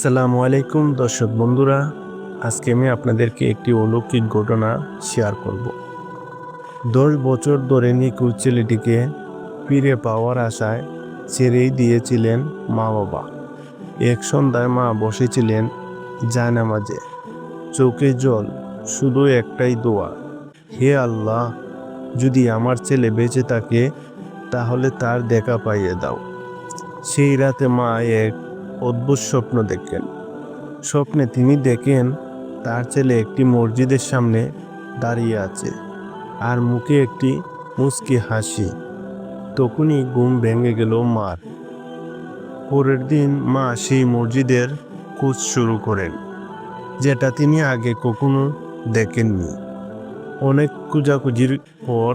আসসালামু আলাইকুম দর্শক বন্ধুরা, আজকে আমি আপনাদেরকে একটি অলৌকিক ঘটনা শেয়ার করব। দশ বছর ধরে নিখোঁজ ছেলেটিকে ফিরে পাওয়ার আশায় ছেড়েই দিয়েছিলেন মা বাবা এক সন্ধ্যায় মা বসেছিলেন জায়নামাজে চোখে জল, শুধু একটাই দোয়া, হে আল্লাহ, যদি আমার ছেলে বেঁচে থাকে, তাহলে তার দেখা পাইয়ে দাও। সেই রাতে মা এক অদ্ভুত স্বপ্ন দেখেন। স্বপ্নে তিনি দেখেন তার ছেলে একটি মসজিদের সামনে দাঁড়িয়ে আছে আর মুখে একটি মুচকি হাসি। তখনই ঘুম ভেঙে গেল মার। পরের দিন মা সেই মসজিদের খোঁজ শুরু করেন, যেটা তিনি আগে কখনো দেখেননি। অনেক খোঁজাখুঁজির পর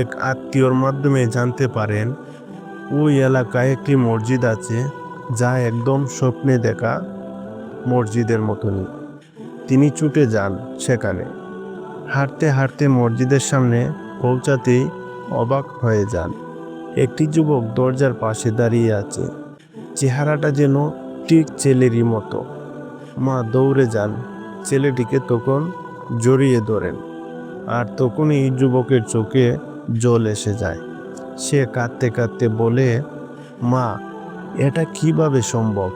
এক আত্মীয়র মাধ্যমে জানতে পারেন, ওই এলাকায় একটি মসজিদ আছে যা একদম স্বপ্নে দেখা মসজিদের মতনই। তিনি ছুটে যান সেখানে। হাঁটতে হাঁটতে মসজিদের সামনে পৌঁছাতেই অবাক হয়ে যান। একটি যুবক দরজার পাশে দাঁড়িয়ে আছে। চেহারাটা যেন ঠিক ছেলেরই মতো। মা দৌড়ে যান। ছেলেটিকে তখন জড়িয়ে ধরেন। আর তখনই যুবকের চোখে জল এসে যায়। সে কাঁদতে কাঁদতে বলে, মা এটা কীভাবে সম্ভব?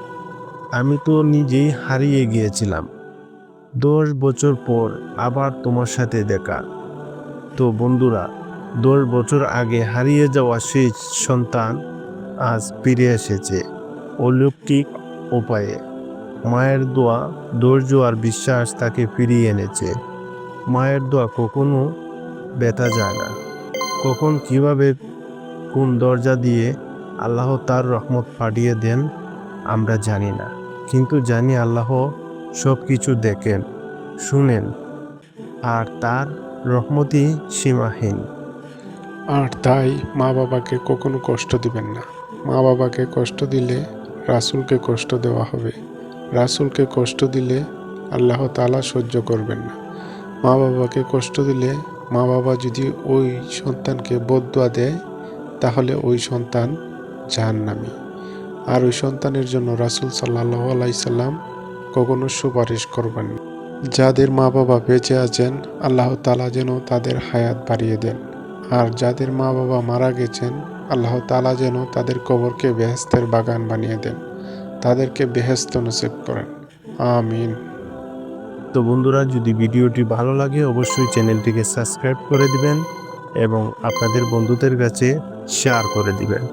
আমি তো নিজেই হারিয়ে গিয়েছিলাম। দশ বছর পর আবার তোমার সাথে দেখা। তো বন্ধুরা, দশ বছর আগে হারিয়ে যাওয়া সেই সন্তান আজ ফিরে এসেছে অলৌকিক উপায়ে। মায়ের দোয়া, ধৈর্য আর বিশ্বাস তাকে ফিরিয়ে এনেছে। মায়ের দোয়া কখনো ব্যথা যায় না। কখন কীভাবে কোন দরজা দিয়ে আল্লাহ তার রহমত পাঠিয়ে দেন, আমরা জানি না। কিন্তু জানি আল্লাহ সব কিছু দেখেন, শুনেন, আর তার রহমতই সীমাহীন। আর তাই মা বাবাকে কখনো কষ্ট দিবেন না। মা বাবাকে কষ্ট দিলে রাসূলকে কষ্ট দেওয়া হবে। রাসূলকে কষ্ট দিলে আল্লাহ তালা সহ্য করবেন না। মা বাবাকে কষ্ট দিলে মা বাবা যদি ওই সন্তানকে বদুয়া দেয়, তাহলে ওই সন্তান জাহান্নামী। আর ওই সন্তানের জন্য রাসূল সাল্লাহ আলাইসাল্লাম কখনো সুপারিশ করবেন যাদের মা বাবা বেঁচে আছেন, আল্লাহ তালা যেন তাদের হায়াত বাড়িয়ে দেন। আর যাদের মা বাবা মারা গেছেন, আল্লাহ তালা যেন তাদের কবরকে বেহেস্তের বাগান বানিয়ে দেন। তাদেরকে বেহেস্ত নসিব করেন। আমিন। তো বন্ধুরা, যদি ভিডিওটি ভালো লাগে, অবশ্যই চ্যানেলটিকে সাবস্ক্রাইব করে দিবেন এবং আপনাদের বন্ধুদের কাছে শেয়ার করে দিবেন।